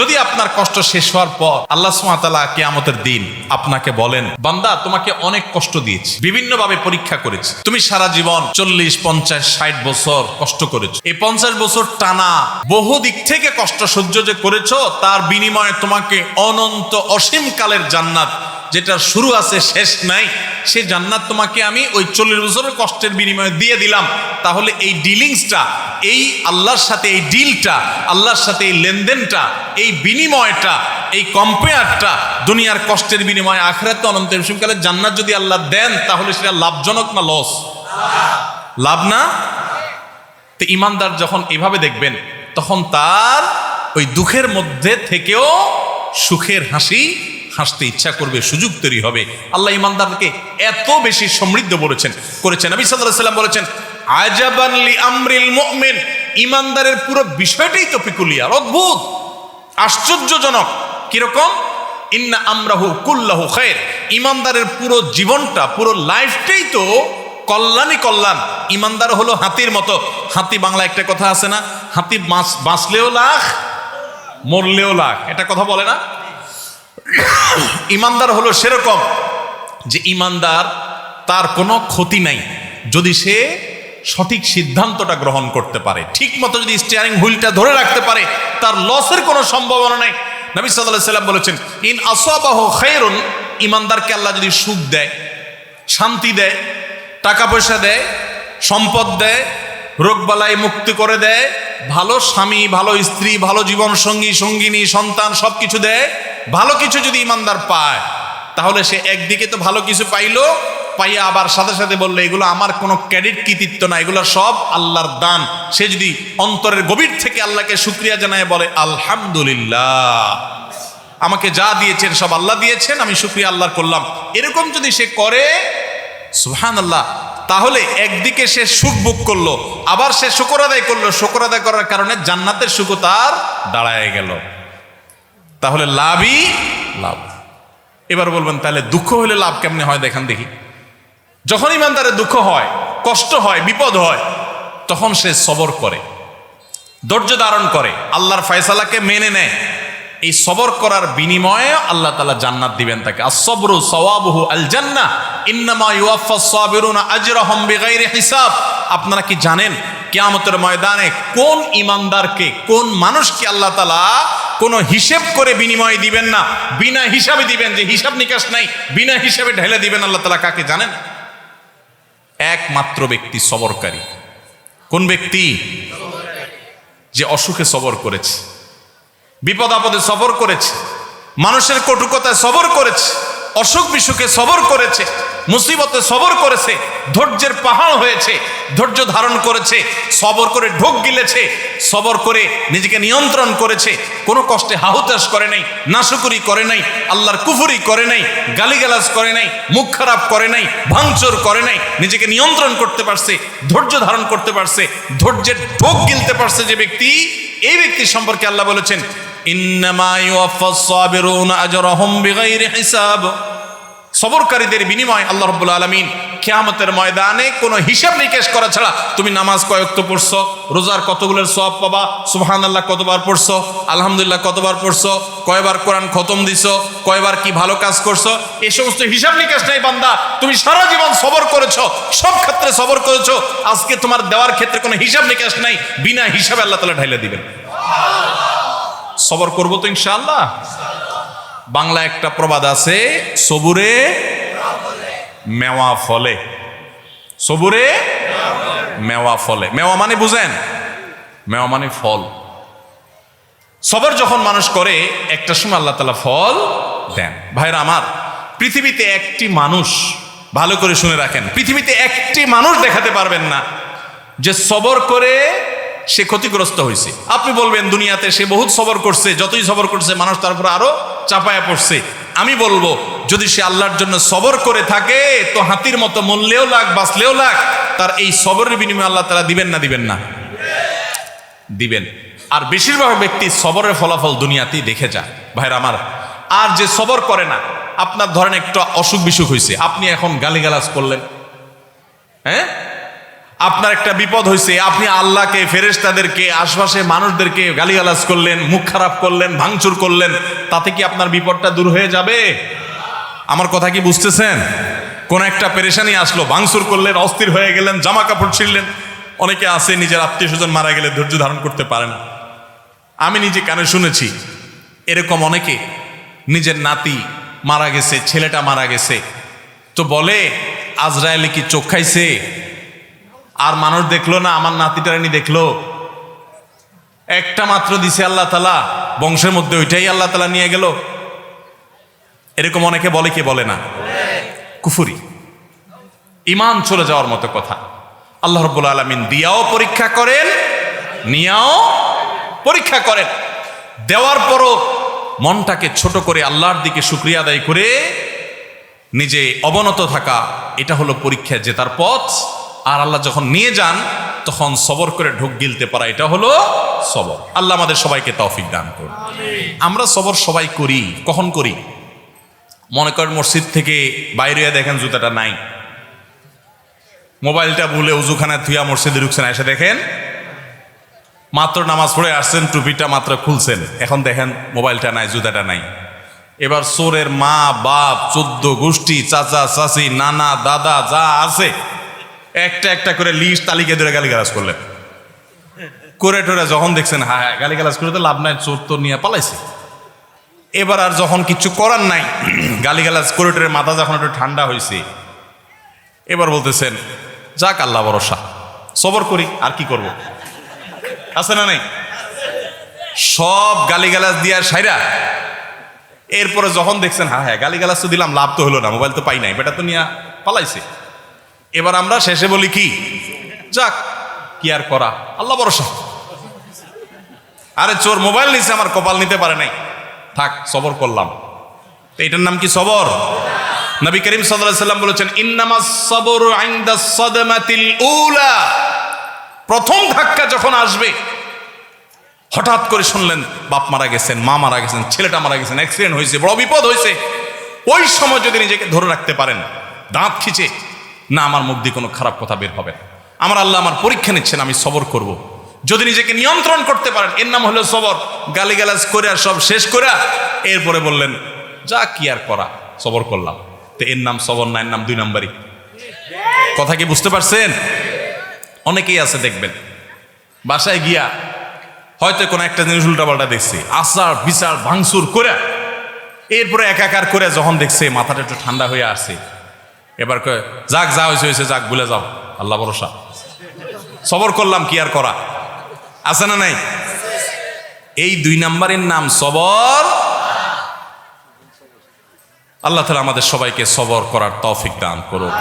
যদি আপনার কষ্ট শেষ হওয়ার পর আল্লাহ সুমাতালা কেয়ামতের দিন আপনাকে বলেন, বান্দা, তোমাকে অনেক কষ্ট দিয়েছি, বিভিন্নভাবে পরীক্ষা করেছি। তুমি সারা জীবন চল্লিশ, পঞ্চাশ, ষাট বছর কষ্ট করেছ। এই পঞ্চাশ বছর টানা বহু দিক থেকে কষ্ট সহ্য যে করেছ, তার বিনিময়ে তোমাকে অনন্ত অসীমকালের জান্নাত যেটার শুরু আছে, শেষ নাই, সে জান্নাত তোমাকে আমি ওই চল্লিশ বছরের কষ্টের বিনিময়ে দিয়ে দিলাম। তাহলে এই ডিলিংসটা, এই আল্লাহর সাথে এই ডিলটা, আল্লাহর সাথে এই লেনদেনটা, এই বিনিময়টা, এই কম্পেয়ারটা দুনিয়ার কষ্টের বিনিময়ে, আখরাত অনন্ত কালে জান্নাত যদি আল্লাহ দেন, তাহলে সেটা লাভজনক না লস লাভ না? তো ইমানদার যখন এভাবে দেখবেন, তখন তার ওই দুঃখের মধ্যে থেকেও সুখের হাসি হাসতে ইচ্ছা করবে, সুযোগ তৈরি হবে। আল্লাহ ইমানদারকে এত বেশি সমৃদ্ধ বলেছেন, করেছেন। নবী সাল্লাল্লাহু সাল্লাম বলেছেন, আজাবান লি আমরিল ইমানদারের পুরো বিষয়টাই তো পিকুলিয়ার, অদ্ভুত, আশ্চর্যজনক। কীরকম? ইন্না আমরাহু কুল্লাহু খায়ের ইমানদারের পুরো জীবনটা, পুরো লাইফটাই তো কল্যাণই কল্যাণ। ইমানদার হলো হাতির মতো। হাতি বাংলা একটা কথা আছে না, হাতি বাঁচ- বাঁচলেও লাখ, মরলেও লাখ। এটা কথা বলে না? ইমানদার হলো সেরকম যে ইমানদার তার কোনো ক্ষতি নাই, যদি সে সঠিক সিদ্ধান্তটা গ্রহণ করতে পারে, ঠিক মতো যদি স্টিয়ারিং হুইলটা ধরে রাখতে পারে, তার লসের কোনো সম্ভাবনা নেই। নবী সাল্লাহ সাল্লাম বলেছেন, ইন আসবাহ খৈরুন ইমানদারকে আল্লাহ যদি সুখ দেয়, শান্তি দেয়, টাকা পয়সা দেয়, সম্পদ দেয় রোগবালাই মুক্তি করে দেয়, ভালো স্বামী, ভালো স্ত্রী, ভালো জীবন সঙ্গী সঙ্গিনী, সন্তান সব কিছু দেয় ভালো কিছু যদি ইমানদার পায়, তাহলে সে একদিকে তো ভালো কিছু পাইলো, পাইয়া আবার সাথে সাথে বললে, এগুলো আমার কোনো ক্রেডিট কৃতিত্ব না, এগুলো সব আল্লাহর দান। সে যদি অন্তরের গভীর থেকে আল্লাহকে শুক্রিয়া জানায়, বলে, আলহামদুলিল্লাহ, আমাকে যা দিয়েছেন, সব আল্লাহ দিয়েছেন, আমি সুক্রিয়া আল্লাহর করলাম। এরকম যদি সে করে সুহান আল্লাহ তাহলে একদিকে সে সুখ বুক করল, আবার সে শুকর আদায় করল। শুকর আদায় করার কারণে জান্নাতের সুখ তার দাঁড়ায় গেল। তাহলে লাভই লাভ। এবার বলবেন, তাহলে দুঃখ হলে লাভ কেমনে হয় দেখান দেখি। যখন ইমানদারের দুঃখ হয়, কষ্ট হয়, বিপদ হয়, তখন সে সবর করে, ধৈর্য ধারণ করে, আল্লাহর ফয়সালাকে মেনে নেয়। এই সবর করার বিনিময়ে আল্লাহ তালা জান্নাত দিবেন তাকে। আসবরু সওয়াবহু আল হিসাব। আপনারা কি জানেন, কিয়ামতের ময়দানে কোন ইমানদারকে, কোন মানুষকে আল্লাহ তালা কোনো হিসেব করে বিনিময় দিবেন না। বিনা হিসাবে দিবেন, যে হিসাব নিকাশ নাই, বিনা হিসাবে ঢেলে দিবেন, আল্লাহ তালা কাকে জানেন? একমাত্র ব্যক্তি সবরকারী। কোন ব্যক্তি? যে অসুখে সবর করেছে, বিপদ আপদে সবর করেছে, মানুষের কটুকতায় সবর করেছে অসুখ বিসুখে সবর করেছে, মুসিবতে সবর করেছে, ধৈর্যের পাহাড় হয়েছে, ধৈর্য ধারণ করেছে, সবর করে ঢোক গিলেছে, সবর করে নিজেকে নিয়ন্ত্রণ করেছে, কোনো কষ্টে হাহুতাস করে নাই, নাশুকুরি করে নাই, আল্লাহর কুফুরি করে নাই, গালিগালাজ করে নাই, মুখ খারাপ করে নাই, ভাঙচুর করে নাই, নিজেকে নিয়ন্ত্রণ করতে পারছে, ধৈর্য ধারণ করতে পারছে, ধৈর্যের ঢোক গিলতে পারছে যে ব্যক্তি, এই ব্যক্তি সম্পর্কে আল্লাহ বলেছেন সবরকারীদের বিনিময় আল্লাহ রব্বুল আলমিন কেয়ামতের ময়দানে কোনো হিসাব নিকেশ করা ছাড়া তুমি নামাজ কয়েকত পড়ছো? রোজার কতগুলোর সব পাবা? সুবহান আল্লাহ কতবার পড়ছো? আলহামদুলিল্লাহ কতবার পড়ছো? কয়বার কোরআন খতম দিছো? কয়বার কি ভালো কাজ করছ? এই সমস্ত হিসাব নিকেশ নাই বান্দা, তুমি সারা জীবন সবর করেছ, সব ক্ষেত্রে সবর করেছ। আজকে তোমার দেওয়ার ক্ষেত্রে কোনো হিসাব নিকেশ নাই, বিনা হিসাবে আল্লাহ তালা ঢাইলে দিবেন। সবর করব তো ইনশাআল্লাহ? বাংলা একটা প্রবাদ আছে, সবুরে মেওয়া ফলে। সবুরে মেওয়া ফলে। মেওয়া মানে বুঝেন, মেওয়া মানে ফল। সবর যখন মানুষ করে, একটা সময় আল্লাহ তালা ফল দেন। ভাইরা আমার, পৃথিবীতে একটি মানুষ, ভালো করে শুনে রাখেন, পৃথিবীতে একটি মানুষ দেখাতে পারবেন না যে সবর করে সে ক্ষতিগ্রস্ত হয়েছে আপনি বলবেন, দুনিয়াতে সে বহুত সবর করছে, যতই সবর করছে, মানুষ তার উপর আরও চাপায়া পড়ছে। আমি বলব, যদি সে আল্লাহর জন্য সবর করে থাকে, তো হাতির মতো মরলেও লাগ, বাঁচলেও লাগ, তার এই সবরের বিনিময়ে আল্লাহ তারা দিবেন না দিবেন না? দিবেন। আর বেশিরভাগ ব্যক্তি সবরের ফলাফল দুনিয়াতেই দেখে যায়। ভাইরা আমার, আর যে সবর করে না, আপনার ধরেন একটু অসুখ বিসুখ হয়েছে আপনি এখন গালিগালাজ করলেন। হ্যাঁ? আপনার একটা বিপদ হয়েছে আপনি আল্লাহকে, ফেরেশতাদেরকে আশপাশে মানুষদেরকে গালিগালাজ করলেন, মুখ খারাপ করলেন, ভাঙচুর করলেন, তাতে কি আপনার বিপদটা দূর হয়ে যাবে? আমার কথা কি বুঝতেছেন? কোন একটা পেরেশানি আসলো, ভাঙচুর করলেন, অস্থির হয়ে গেলেন জামা কাপড় ছিঁড়লেন। অনেকে আছে, নিজের আত্মীয় স্বজন মারা গেলে ধৈর্য ধারণ করতে পারে না। আমি নিজে কানে শুনেছি, এরকম অনেকে, নিজের নাতি মারা গেছে, ছেলেটা মারা গেছে। তো বলে আজরায়েলে কি চোখ খাইছে? আর মানুষ দেখল না, আমার নাতিটারানি দেখল। একটা মাত্র দিছে আল্লাহ তালা বংশের মধ্যে ওইটাই আল্লাহ তালা নিয়ে গেল। এরকম অনেকে বলে, কি বলে না? কুফুরি। ইমান চলে যাওয়ার মতো কথা। আল্লাহ রব্বুল আলমিন দিয়াও পরীক্ষা করেন, নিয়াও পরীক্ষা করেন। দেওয়ার পরও মনটাকে ছোট করে আল্লাহর দিকে শুক্রিয়া আদায় করে নিজে অবনত থাকা, এটা হলো পরীক্ষায় জেতার পথ। আর আল্লাহ যখন নিয়ে যান তখন সবর করে ঢোক গিলতে পারা এটা হলো সবর। আল্লাহ আমাদের সবাইকে তৌফিক দান করুন। আমরা সবর সবাই করি। কখন করি? মনে করেন মসজিদ থেকে বাইরে দেখেন জুতাটা নাই। মোবাইলটা ভুলে উজুখানা থুয়া মসজিদে ঢুকছেন এসে দেখেন মাত্র নামাজ পড়ে আসছেন টুপিটা মাত্র খুলছেন। এখন দেখেন মোবাইলটা নাই জুতাটা নাই। এবার সোরের মা বাপ চোদ্দ গোষ্ঠী চাচা চাচি নানা দাদা যা আছে একটা একটা করে লিস্ট তালিকা ধরে গালি গালাজ করলেন। করে টোরে যখন দেখছেন হ্যাঁ হ্যাঁ গালি গালাজ করে তো লাভ নাই, চোর তো নিয়ে পালাইছে। এবার আর যখন কিছু করার নাই, গালিগালাজ করে টোরে মাথা যখন একটু ঠান্ডা হয়েছে এবার বলতেছেন, যাক আল্লাহ ভরসা, সবর করি, আর কি করব। আছে না নাই? সব গালিগালাজ দিয়া সাইরা, এরপরে যখন দেখছেন হ্যাঁ হ্যাঁ গালিগালাজ তো দিলাম, লাভ তো হলো না, মোবাইল তো পাই নাই, বেটা তো নিয়ে পালাইছে। এবার আমরা শেষে বলি কি? যাক, কি আর করা? আল্লাহ ভরসা। আরে চোর মোবাইল নিছে, আমার কপাল নিতে পারে নাই। থাক, সবর করলাম। তো এটার নাম কি সবর? নবী করিম সাল্লাম বলেছেন উলা। প্রথম ধাক্কা যখন আসবে, হঠাৎ করে শুনলেন, বাপ মারা গেছেন, মা মারা গেছেন, ছেলেটা মারা গেছেন অ্যাক্সিডেন্ট হয়েছে, বড় বিপদ হয়েছে। ওই সময় যদি নিজেকে ধরে রাখতে পারেন, দাঁত খিচে না, আমার মুখ দিয়ে কোনো খারাপ কথা বের হবে না। আমার আল্লাহ আমার পরীক্ষা নিচ্ছেন, আমি সবর করব। যদি নিজেকে নিয়ন্ত্রণ করতে পারেন, এর নাম হলো সবর। গালিগালাজ করে আর সব শেষ করে এরপরে বললেন, যা কি আর করা, সবর করলাম। তো এর নাম সবর না, এর নাম দুই নাম্বারই। কথা কি বুঝতে পারছেন? অনেকেই আছে, দেখবেন। বাসায় গিয়া হয়তো কোনো একটা জিনিস উল্টাপাল্টা দেখছে, আচার বিচার ভাঙচুর করে এরপরে একাকার করে যখন দেখছে, মাথাটা একটু ঠান্ডা হয়ে আসছে এবার কয়, যাক, যা হয়েছে হয়েছে যাক, ভুলে যাও। আল্লাহ ভরসা। সবর করলাম, কি আর করা? আছে না নাই? এই দুই নাম্বারের নাম সবর। আল্লাহ তালা আমাদের সবাইকে সবর করার তৌফিক দান করুক।